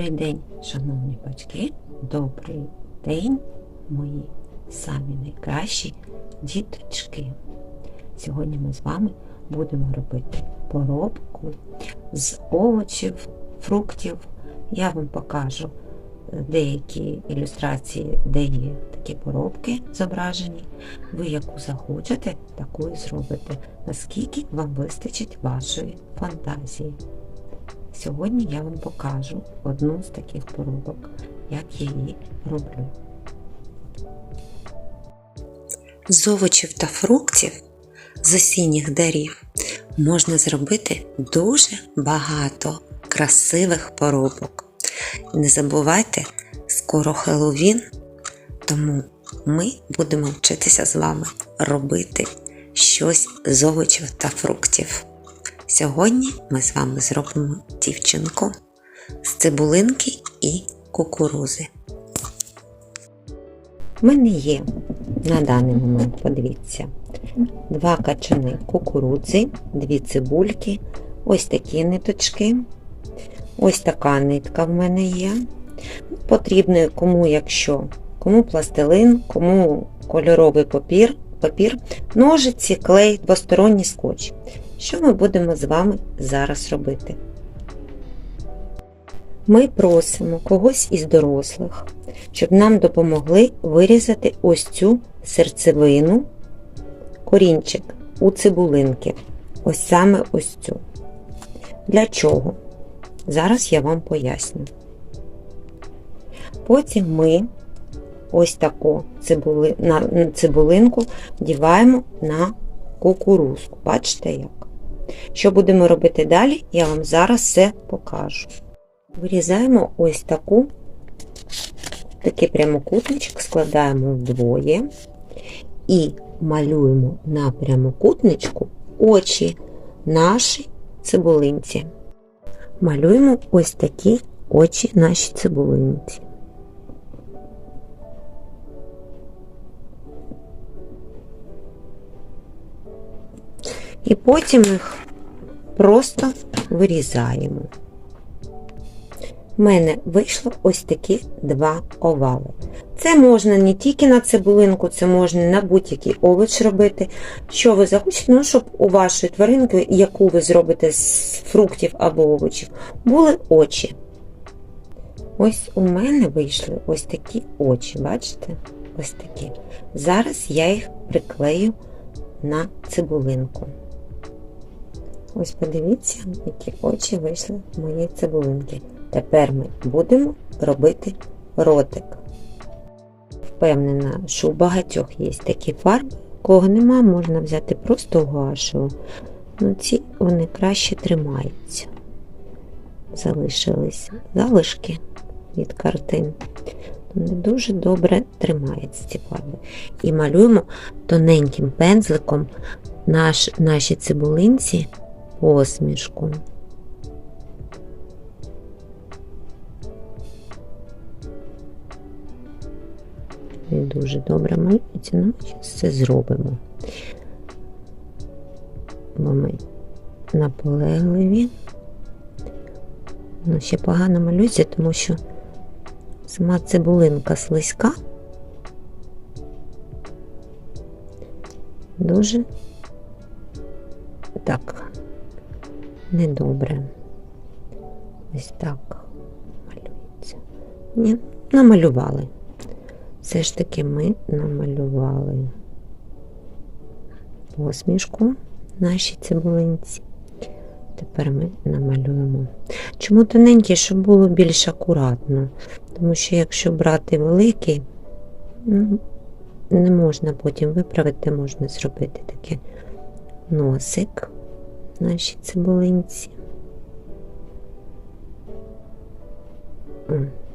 Добрий день, шановні батьки, добрий день, мої самі найкращі діточки. Сьогодні ми з вами будемо робити поробку з овочів, фруктів. Я вам покажу е, деякі ілюстрації, де є такі поробки зображені. Ви яку захочете, таку і зробите, наскільки вам вистачить вашої фантазії. Сьогодні я вам покажу одну з таких поробок, як її роблю. З овочів та фруктів з осінніх дарів можна зробити дуже багато красивих поробок. Не забувайте, скоро Хеллоуін, тому ми будемо вчитися з вами робити щось з овочів та фруктів. Сьогодні ми з вами зробимо дівчинку з цибулинки і кукурузи. У мене є на даний момент, подивіться, два качани кукурудзи, дві цибульки, ось такі ниточки, ось така нитка в мене є. Потрібно кому, якщо, кому пластилин, кому кольоровий папір, папір, ножиці, клей, двосторонній скотч. Що ми будемо з вами зараз робити? Ми просимо когось із дорослих, щоб нам допомогли вирізати ось цю серцевину, корінчик у цибулинки. Ось саме ось цю. Для чого? Зараз я вам поясню. Потім ми ось таку цибули, на, цибулинку діваємо на кукурузку. Бачите як? Що будемо робити далі, я вам зараз все покажу. Вирізаємо ось таку, такий прямокутничок, складаємо вдвоє і малюємо на прямокутничку очі нашій цибулинці. Малюємо ось такі очі нашій цибулинці. І потім їх просто вирізаємо. У мене вийшло ось такі два овали. Це можна не тільки на цибулинку, це можна на будь-який овоч робити. Що ви захочете, ну, щоб у вашої тваринки, яку ви зробите з фруктів або овочів, були очі. Ось у мене вийшли ось такі очі, бачите? Ось такі. Зараз я їх приклею на цибулинку. Ось подивіться, які очі вийшли в моєї цибулинки. Тепер ми будемо робити ротик. Впевнена, що у багатьох є такі фарби, кого нема, можна взяти просто гуашеву. Ну ці вони краще тримаються. Залишились залишки від картин. Вони дуже добре тримаються ці фарби. І малюємо тоненьким пензликом наш, наші цибулинці посмішку. Дуже добре малюється, ну зараз це зробимо. Бо ми наполегливі. Ну, ще погано малюється, тому що сама цибулинка слизька. Дуже так недобре. Ось так малюється. Ні, намалювали. Все ж таки ми намалювали посмішку нашій цибулинці. Тепер ми намалюємо. Чому тоненький, щоб було більш акуратно? Тому що якщо брати великий, ну, не можна потім виправити, можна зробити таке носик нашій цибулинці.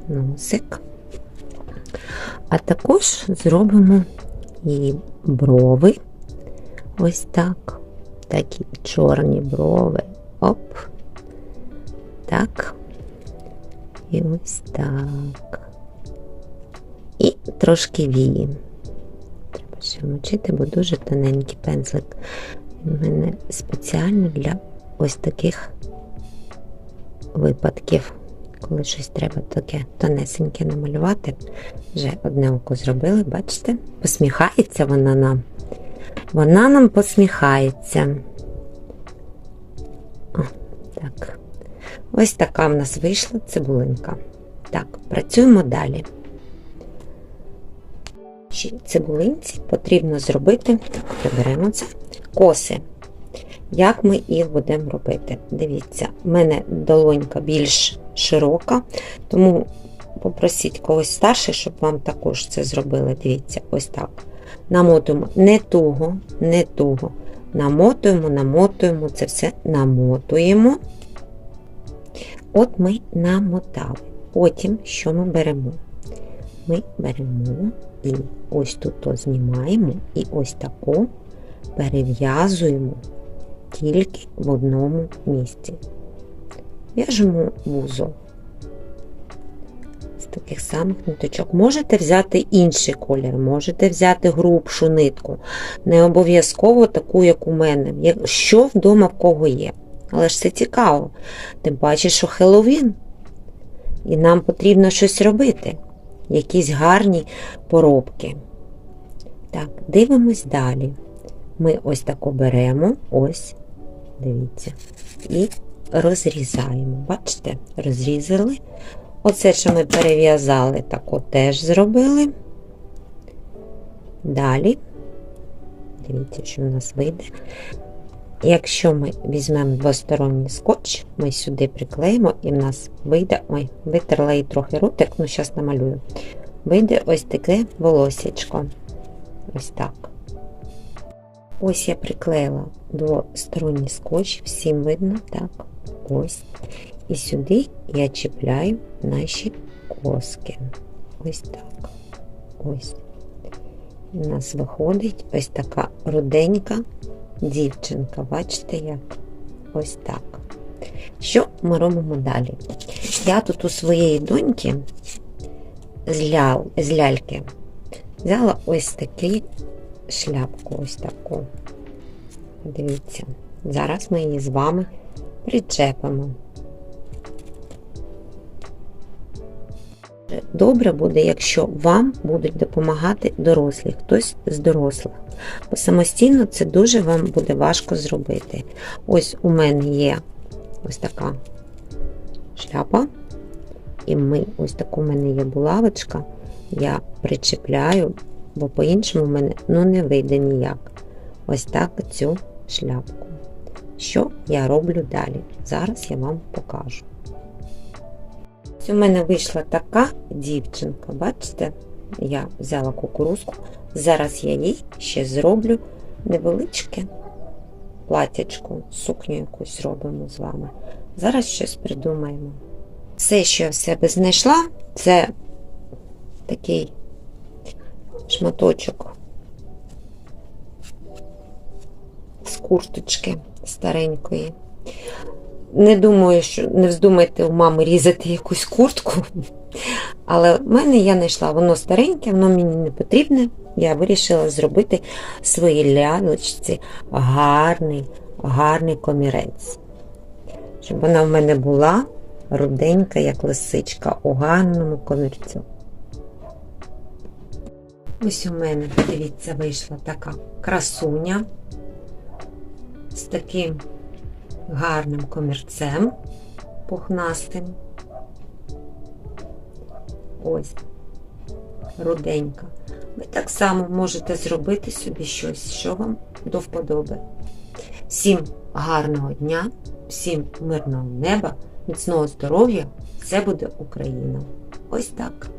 Носик. А також зробимо і брови. Ось так. Такі чорні брови. Оп. Так. І ось так. І трошки вії. Треба ще мочити, бо дуже тоненький пензлик. У мене спеціально для ось таких випадків. коли щось треба таке тонесеньке намалювати. Вже одне око зробили, бачите? Посміхається вона нам. Вона нам посміхається. О, так. Ось така в нас вийшла цибулинка. Так, працюємо далі. Цибулинці потрібно зробити, приберемо це, коси. Як ми їх будемо робити? Дивіться, в мене долонька більш широка, тому попросіть когось старше, щоб вам також це зробили. Дивіться, ось так. Намотуємо не туго, не туго. Намотуємо, намотуємо, це все намотуємо. От ми намотали. Потім що ми беремо? Ми беремо і ось тут то знімаємо, і ось таку перев'язуємо тільки в одному місці. В'яжемо вузол з таких самих ниточок. Можете взяти інший колір, можете взяти грубшу нитку. Не обов'язково таку, як у мене. Що вдома в кого є. Але ж це цікаво. Тим паче, що Хеллоуін. І нам потрібно щось робити. Якісь гарні поробки. Так, дивимось далі. Ми ось тако беремо, ось, дивіться, і розрізаємо. Бачите, розрізали. Оце, що ми перев'язали, тако теж зробили. Далі, дивіться, що в нас вийде. Якщо ми візьмемо двосторонній скотч, ми сюди приклеїмо, і в нас вийде, ой, витерла її трохи ротик, ну зараз намалюю. Вийде ось таке волосечко. Ось так. Ось я приклеїла двосторонній скотч, всім видно, так, ось. І сюди я чіпляю наші коски. Ось так. Ось. У нас виходить ось така руденька дівчинка. Бачите як? Ось так. Що ми робимо далі? Я тут у своєї доньки з, лял, з ляльки взяла ось таку шляпку, ось таку. Дивіться, зараз ми її з вами причепимо. Добре буде, якщо вам будуть допомагати дорослі, хтось з дорослих. Бо самостійно це дуже вам буде важко зробити. Ось у мене є ось така шляпа, і ми, ось таку у мене є булавочка, я причепляю, бо по-іншому в мене ну, не вийде ніяк. Ось так цю шляпку. Що я роблю далі? Зараз я вам покажу. Ось у мене вийшла така дівчинка, бачите? Я взяла кукурузку. Зараз я їй ще зроблю невеличке платячку, сукню якусь робимо з вами. Зараз щось придумаємо. Все, що я в себе знайшла, це такий шматочок з курточки старенької. Не думаю, що не вздумайте у мами різати якусь куртку. Але в мене я знайшла, воно стареньке, воно мені не потрібне. Я вирішила зробити своїй лялочці гарний, гарний комірець. Щоб вона в мене була руденька, як лисичка, у гарному комірцю. Ось у мене, дивіться, вийшла така красуня з таким гарним комірцем пухнастим. Ось, руденька. Ви так само можете зробити собі щось, що вам до вподоби. Всім гарного дня, всім мирного неба, міцного здоров'я! Все буде Україна! Ось так.